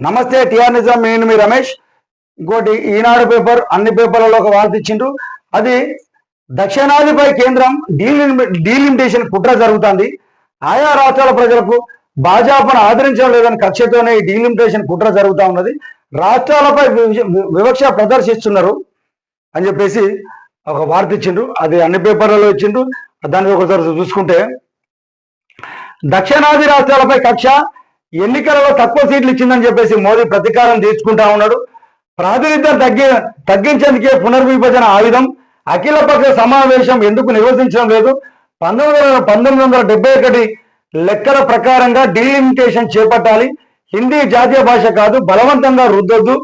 నమస్తే టిఆర్ నిజాం నేను మీ రమేష్. ఇంకోటి ఈనాడు పేపర్ అన్ని పేపర్లలో ఒక వార్త ఇచ్చిండ్రు అది దక్షిణాదిపై కేంద్రం డీలిమి డీలిమిటేషన్ కుట్ర జరుగుతుంది. ఆయా రాష్ట్రాల ప్రజలకు భాజపాను ఆదరించడం లేదని కక్షతోనే ఈ డీలిమిటేషన్ కుట్ర జరుగుతూ ఉన్నది. రాష్ట్రాలపై వివక్ష ప్రదర్శిస్తున్నారు అని చెప్పేసి ఒక వార్త ఇచ్చిండ్రు అది అన్ని పేపర్లలో ఇచ్చిండ్రు దాన్ని ఒకసారి చూసుకుంటే దక్షిణాది రాష్ట్రాలపై కక్ష ఎన్నికలలో తక్కువ సీట్లు ఇచ్చిందని చెప్పేసి మోదీ ప్రతీకారం తీర్చుకుంటా ఉన్నాడు. ప్రాతినిధ్యం తగ్గి తగ్గించేందుకే పునర్విభజన ఆయుధం అఖిల పక్ష సమావేశం ఎందుకు నిర్వహించడం లేదు? పంతొమ్మిది వందల పంతొమ్మిది వందల డెబ్బై ఒకటి లెక్కల ప్రకారంగా డీలిమిటేషన్ చేపట్టాలి. హిందీ జాతీయ భాష కాదు బలవంతంగా రుద్దొద్దు.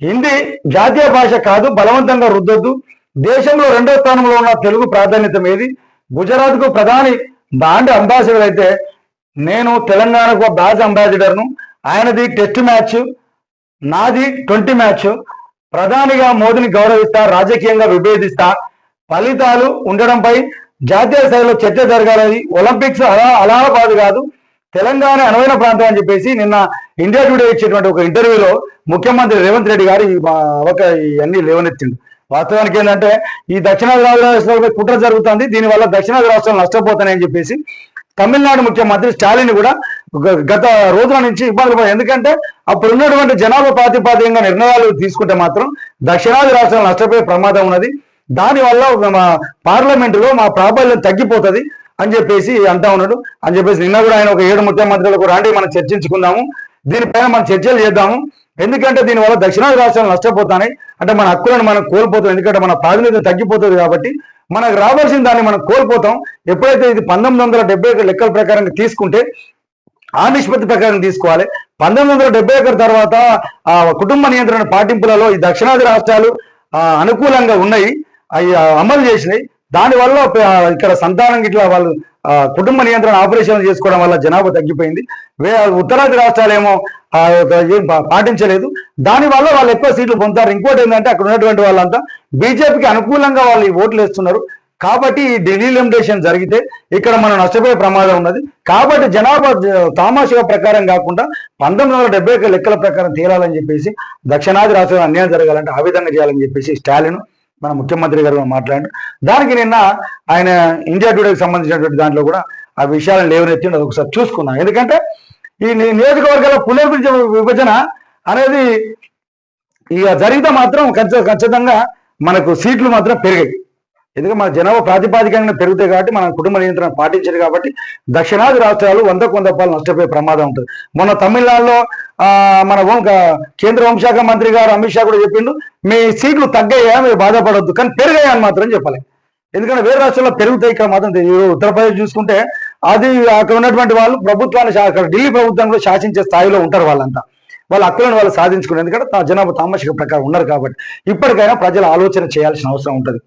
హిందీ జాతీయ భాష కాదు బలవంతంగా రుద్దొద్దు. దేశంలో రెండో స్థానంలో ఉన్న తెలుగు ప్రాధాన్యత ఏది? గుజరాత్కు ప్రధాని బాండ్ అంబాసిడర్ అయితే నేను తెలంగాణకు బ్యాజ్ అంబాసిడర్ను ఆయనది టెస్ట్ మ్యాచ్ నాది ట్వంటీ మ్యాచ్. ప్రధానిగా మోదీని గౌరవిస్తా రాజకీయంగా విభేదిస్తా. ఫలితాలు ఉండడంపై జాతీయ స్థాయిలో చర్చ జరగాలని ఒలింపిక్స్ అలా అలహాబాద్ కాదు తెలంగాణ అనువైన ప్రాంతం అని చెప్పేసి నిన్న ఇండియా టుడే ఇచ్చేటువంటి ఒక ఇంటర్వ్యూలో ముఖ్యమంత్రి రేవంత్ రెడ్డి గారు అవక ఇవన్నీ లేవనెత్తిండు. వాస్తవానికి ఏంటంటే ఈ దక్షిణాది రాష్ట్రాలపై కుట్ర జరుగుతుంది దీనివల్ల దక్షిణాది రాష్ట్రాలు నష్టపోతున్నాయని చెప్పేసి తమిళనాడు ముఖ్యమంత్రి స్టాలిన్ కూడా గత రోజుల నుంచి ఇబ్బందులు పడి ఎందుకంటే అప్పుడు ఉన్నటువంటి జనాభా ప్రాతిపాదికంగా నిర్ణయాలు తీసుకుంటే మాత్రం దక్షిణాది రాష్ట్రాలు నష్టపోయే ప్రమాదం ఉన్నది. దానివల్ల మా పార్లమెంటులో మా ప్రాబల్యం తగ్గిపోతుంది అని చెప్పేసి అంటా ఉన్నాడు. అని చెప్పేసి నిన్న కూడా ఆయన ఒక ఏడు ముఖ్యమంత్రులకు రాండి మనం చర్చించుకుందాము. దీనిపైన మనం చర్చలు చేద్దాము. ఎందుకంటే దీనివల్ల దక్షిణాది రాష్ట్రాలు నష్టపోతాయి అంటే మన హక్కులను మనం కోల్పోతాం. ఎందుకంటే మన ప్రాతినిధ్యం తగ్గిపోతుంది కాబట్టి మనకు రావాల్సిన దాన్ని మనం కోల్పోతాం. ఎప్పుడైతే ఇది పంతొమ్మిది వందల డెబ్బై లెక్కల ప్రకారం తీసుకుంటే ఆ నిష్పత్తి ప్రకారం తీసుకోవాలి. పంతొమ్మిది వందల డెబ్బై ఒకటి తర్వాత ఆ కుటుంబ నియంత్రణ పాటింపులలో ఈ దక్షిణాది రాష్ట్రాలు అనుకూలంగా ఉన్నాయి. అవి అమలు చేసినాయి. దానివల్ల ఇక్కడ సంతానం ఇట్లా వాళ్ళు కుటుంబ నియంత్రణ ఆపరేషన్లు చేసుకోవడం వల్ల జనాభా తగ్గిపోయింది. వే ఉత్తరాది రాష్ట్రాలేమో ఏం పాటించలేదు. దానివల్ల వాళ్ళు ఎక్కువ సీట్లు పొందుతారు. ఇంకోటి ఏంటంటే అక్కడ ఉన్నటువంటి వాళ్ళంతా బీజేపీకి అనుకూలంగా వాళ్ళు ఈ ఓట్లు వేస్తున్నారు. కాబట్టి ఈ డెలిమిటేషన్ జరిగితే ఇక్కడ మనం నష్టపోయే ప్రమాదం ఉన్నది. కాబట్టి జనాభా తామాషా ప్రకారం కాకుండా పంతొమ్మిది వందల డెబ్బై లెక్కల ప్రకారం తీరాలని చెప్పేసి దక్షిణాది రాష్ట్రాలు అన్యాయం జరగాలంటే ఆ విధంగా చేయాలని చెప్పేసి స్టాలిన్ మన ముఖ్యమంత్రి గారు మాట్లాడారు దానికి నిన్న ఆయన ఇండియా టుడేకి సంబంధించినటువంటి దాంట్లో కూడా ఆ విషయాలను లేవనెత్తిండి. ఒకసారి చూసుకున్నాం ఎందుకంటే ఈ నియోజకవర్గాల పునర్విభజన విభజన అనేది ఇక జరిగితే మాత్రం ఖచ్చితంగా మనకు సీట్లు మాత్రం పెరిగాయి. ఎందుకంటే మన జనాభా ప్రాతిపాదికంగా పెరుగుతాయి కాబట్టి మన కుటుంబ నియంత్రణ పాటించారు కాబట్టి దక్షిణాది రాష్ట్రాలు వంద కొంత పాలు నష్టపోయే ప్రమాదం ఉంటుంది. మొన్న తమిళనాడులో మన కేంద్ర హోంశాఖ మంత్రి గారు అమిత్ షా కూడా చెప్పిండు మీ సీట్లు తగ్గాయా మీరు బాధపడద్దు కానీ పెరిగాయా అని మాత్రం చెప్పాలి. ఎందుకంటే వేరే రాష్ట్రాల్లో పెరుగుతాయి ఇక్కడ మాత్రం ఉత్తరప్రదేశ్ చూసుకుంటే అది అక్కడ ఉన్నటువంటి వాళ్ళు ప్రభుత్వాన్ని అక్కడ ఢిల్లీ ప్రభుత్వంలో శాసించే స్థాయిలో ఉంటారు వాళ్ళంతా. వాళ్ళ హక్కులను వాళ్ళు సాధించుకున్నారు. ఎందుకంటే జనాభా తామసిక ప్రకారం ఉన్నారు కాబట్టి ఇప్పటికైనా ప్రజలు ఆలోచన చేయాల్సిన అవసరం ఉంటుంది.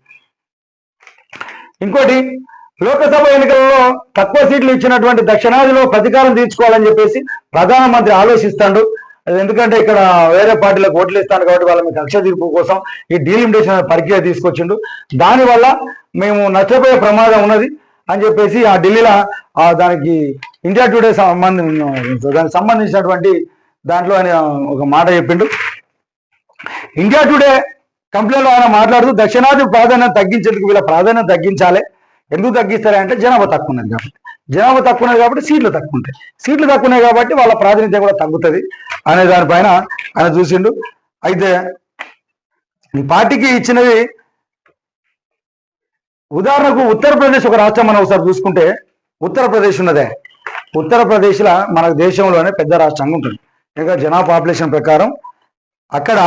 ఇంకోటి లోకసభ ఎన్నికలలో తక్కువ సీట్లు ఇచ్చినటువంటి దక్షిణాదిలో ప్రతీకారం తీర్చుకోవాలని చెప్పేసి ప్రధానమంత్రి ఆలోచిస్తాడు. అది ఎందుకంటే ఇక్కడ వేరే పార్టీలకు ఓట్లు ఇస్తాను కాబట్టి వాళ్ళ మీ కక్ష తీర్పు కోసం ఈ డీలిమిటేషన్ అనే ప్రక్రియ తీసుకొచ్చిండు. దానివల్ల మేము నష్టపోయే ప్రమాదం ఉన్నది అని చెప్పేసి ఆ ఢిల్లీలో ఆ దానికి ఇండియా టుడే సంబంధం దానికి సంబంధించినటువంటి దాంట్లో ఆయన ఒక మాట చెప్పిండు. ఇండియా టుడే కంప్లైంట్ ఆయన మాట్లాడుతూ దక్షిణాది ప్రాధాన్యత తగ్గించేందుకు వీళ్ళ ప్రాధాన్యం తగ్గించాలి. ఎందుకు తగ్గిస్తారు అంటే జనాభా తక్కువ ఉన్నది కాబట్టి. జనాభా తక్కువ ఉన్నది కాబట్టి సీట్లు తక్కువ ఉంటాయి. సీట్లు తక్కువ ఉన్నాయి కాబట్టి వాళ్ళ ప్రాతినిధ్యం కూడా తగ్గుతుంది అనే దానిపైన ఆయన చూసిండు. అయితే ఈ పార్టీకి ఇచ్చినవి ఉదాహరణకు ఉత్తరప్రదేశ్ ఒక రాష్ట్రం మనం ఒకసారి చూసుకుంటే ఉత్తరప్రదేశ్ ఉన్నదే. ఉత్తరప్రదేశ్లో మన దేశంలోనే పెద్ద రాష్ట్రంగా ఉంటుంది. ఇంకా జనాభా పాపులేషన్ ప్రకారం అక్కడ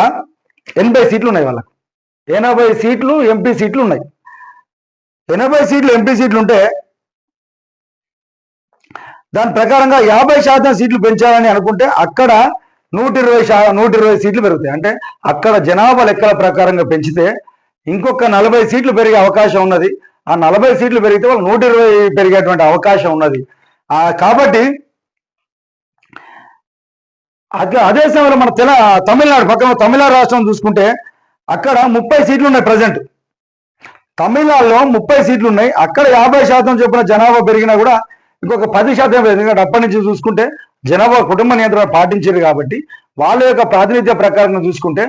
ఎనభై సీట్లు ఉన్నాయి వాళ్ళకి. ఎనభై సీట్లు ఎంపీ సీట్లు ఉన్నాయి. ఎనభై సీట్లు ఎంపీ సీట్లు ఉంటే దాని ప్రకారంగా యాభై శాతం సీట్లు పెంచాలని అనుకుంటే అక్కడ నూట ఇరవై శా నూట ఇరవై సీట్లు పెరుగుతాయి. అంటే అక్కడ జనాభా లెక్కల ప్రకారంగా పెంచితే ఇంకొక నలభై సీట్లు పెరిగే అవకాశం ఉన్నది. ఆ నలభై సీట్లు పెరిగితే వాళ్ళు నూట ఇరవై పెరిగేటువంటి అవకాశం ఉన్నది. కాబట్టి అదే అదే సమయంలో మన తెల తమిళనాడు పక్కన తమిళనాడు రాష్ట్రం చూసుకుంటే అక్కడ ముప్పై సీట్లు ఉన్నాయి ప్రజెంట్. తమిళనాడులో ముప్పై సీట్లు ఉన్నాయి. అక్కడ యాభై శాతం చొప్పున జనాభా పెరిగినా కూడా ఇంకొక పది శాతం ఎందుకంటే అప్పటి నుంచి చూసుకుంటే జనాభా కుటుంబ నియంత్రణ పాటించారు కాబట్టి వాళ్ళ యొక్క ప్రాతినిధ్య ప్రకారం చూసుకుంటే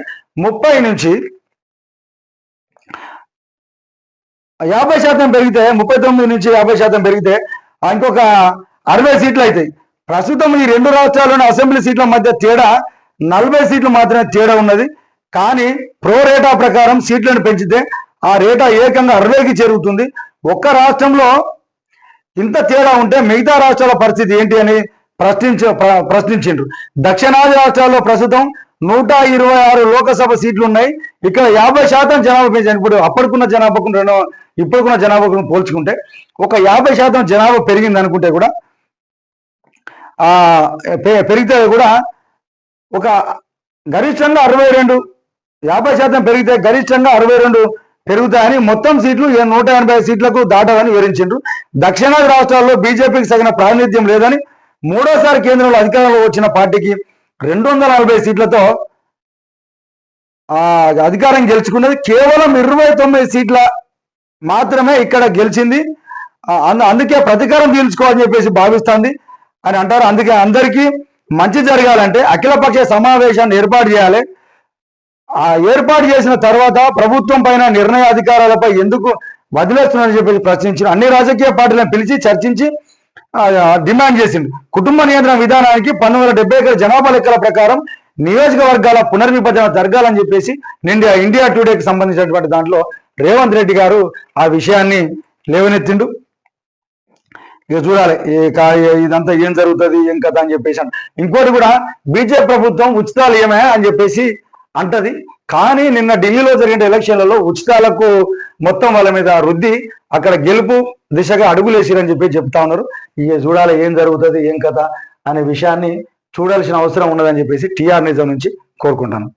ముప్పై నుంచి యాభై శాతం పెరిగితే ముప్పై తొమ్మిది నుంచి యాభై శాతం పెరిగితే ఇంకొక అరవై సీట్లు అవుతాయి ప్రస్తుతం ఈ రెండు రాష్ట్రాల్లోని అసెంబ్లీ సీట్ల మధ్య తేడా నలభై సీట్లు మాత్రమే తేడా ఉన్నది. కానీ ప్రో రేటా ప్రకారం సీట్లను పెంచితే ఆ రేటా ఏకంగా అరవైకి చేరుగుతుంది ఒక్క రాష్ట్రంలో ఇంత తేడా ఉంటే మిగతా రాష్ట్రాల పరిస్థితి ఏంటి అని ప్రశ్నించ ప్ర- ప్రశ్నించిండ్రు. దక్షిణాది రాష్ట్రాల్లో ప్రస్తుతం నూట ఇరవై ఆరు లోకసభ సీట్లు ఉన్నాయి ఇక్కడ యాభై శాతం జనాభా పెంచారు. ఇప్పుడు అప్పటికున్న జనాభాకు రెండు ఇప్పుడుకున్న జనాభాకు పోల్చుకుంటే ఒక యాభై శాతం జనాభా పెరిగింది అనుకుంటే కూడా ఆ పెరిగితే కూడా ఒక గరిష్టంగా అరవై రెండు యాభై శాతం పెరిగితే గరిష్టంగా అరవై రెండు పెరుగుతాయని మొత్తం సీట్లు నూట ఎనభై సీట్లకు దాటవని వివరించిండ్రు. దక్షిణాది రాష్ట్రాల్లో బీజేపీకి సగిన ప్రాతినిధ్యం లేదని మూడోసారి కేంద్రంలో అధికారంలో వచ్చిన పార్టీకి రెండు వందల నలభై సీట్లతో ఆ అధికారం గెలుచుకున్నది కేవలం ఇరవై తొమ్మిది సీట్ల మాత్రమే ఇక్కడ గెలిచింది. అందుకే ప్రతీకారం తీర్చుకోవాలని చెప్పేసి భావిస్తుంది. అని అంటారు. అందుకే అందరికీ మంచి జరగాలంటే అఖిలపక్ష సమావేశాన్ని ఏర్పాటు చేయాలి. ఆ ఏర్పాటు చేసిన తర్వాత ప్రభుత్వం పైన నిర్ణయ అధికారాలపై ఎందుకు వదిలేస్తున్నారని చెప్పేసి ప్రశ్నించిన అన్ని రాజకీయ పార్టీలను పిలిచి చర్చించి డిమాండ్ చేసింది. కుటుంబ నియంత్రణ విధానానికి పంతొమ్మిది వందల డెబ్బై జనాభా లెక్కల ప్రకారం నియోజకవర్గాల పునర్విభజన జరగాలని చెప్పేసి ఇండియా ఇండియా టుడేకి సంబంధించినటువంటి దాంట్లో రేవంత్ రెడ్డి గారు ఆ విషయాన్ని లేవనెత్తిండు. ఇక చూడాలి ఇదంతా ఏం జరుగుతుంది ఏం కదా అని చెప్పేసి ఇంకోటి కూడా బీజేపీ ప్రభుత్వం ఉచితాలు ఏమే అని చెప్పేసి అంటది. కానీ నిన్న ఢిల్లీలో జరిగిన ఎలక్షన్లలో ఉచితాలకు మొత్తం వాళ్ళ మీద రుద్ది అక్కడ గెలుపు దిశగా అడుగులేసిరని చెప్పి చెప్తా ఉన్నారు. ఇక చూడాలి ఏం జరుగుతుంది ఏం కథ అనే విషయాన్ని చూడాల్సిన అవసరం ఉన్నదని చెప్పేసి టీఆర్ నిజం నుంచి కోరుకుంటాను.